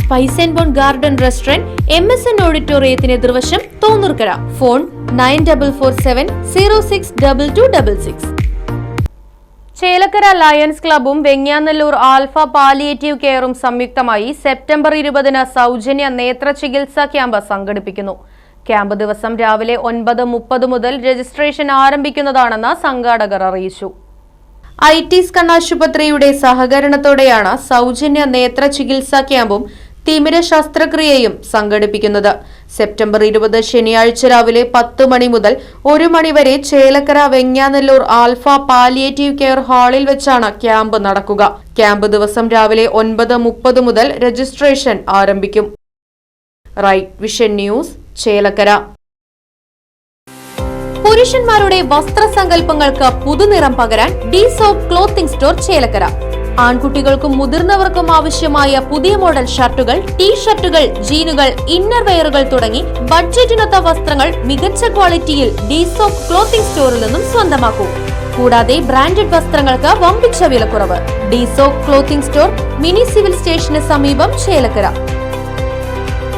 Spice and Bone Garden Restaurant M S N ഓഡിറ്റോറിയത്തിന് എതിർവശം Thonnurkara. Phone nine double four seven zero six double two double six. Chelakkara Lions ക്ലബും Venganallur Alpha palliative കെയറും സംയുക്തമായി September ഇരുപതിന് സൗജന്യ നേത്ര ചികിത്സാ camp സംഘടിപ്പിക്കുന്നു. Camp ദിവസം രാവിലെ ഒൻപത് മുപ്പത് മുതൽ രജിസ്ട്രേഷൻ ആരംഭിക്കുന്നതാണെന്ന് സംഘാടകർ അറിയിച്ചു. ഐ ടി കണ്ണാശുപത്രിയുടെ സഹകരണത്തോടെയാണ് സൗജന്യ നേത്ര ചികിത്സാ ക്യാമ്പും തിമിര ശസ്ത്രക്രിയയും സംഘടിപ്പിക്കുന്നത്. സെപ്റ്റംബർ ഇരുപത് ശനിയാഴ്ച രാവിലെ പത്ത് മണി മുതൽ ഒരു മണിവരെ Chelakkara Venganallur Alpha palliative care ഹാളിൽ വെച്ചാണ് ക്യാമ്പ് നടക്കുക. ക്യാമ്പ് ദിവസം രാവിലെ ഒൻപത് മുപ്പത് മുതൽ രജിസ്ട്രേഷൻ ആരംഭിക്കും. Right vision news Chelakkara. പുരുഷന്മാരുടെ വസ്ത്രസങ്കല്പങ്ങൾക്ക് പുതുനിറം പകരാൻ ഡി സോപ്പ് ക്ലോത്തിംഗ് സ്റ്റോർ ചേലക്കര. ആൺകുട്ടികൾക്കും മുതിർന്നവർക്കും ആവശ്യമായ പുതിയ മോഡൽ ഷർട്ടുകൾ ടീ ഷർട്ടുകൾ ജീനുകൾ ഇന്നർ വെയറുകൾ തുടങ്ങി ബഡ്ജറ്റിനൊത്ത വസ്ത്രങ്ങൾ മികച്ച ക്വാളിറ്റിയിൽ ഡിസോക് ക്ലോത്തിംഗ് സ്റ്റോറിൽ നിന്നും സ്വന്തമാക്കൂ. കൂടാതെ ബ്രാൻഡഡ് വസ്ത്രങ്ങൾക്ക് വമ്പിച്ച വിലക്കുറവ്. ഡിസോക് ക്ലോത്തിംഗ് സ്റ്റോർ മിനി സിവിൽ സ്റ്റേഷന് സമീപം ചേലക്കര.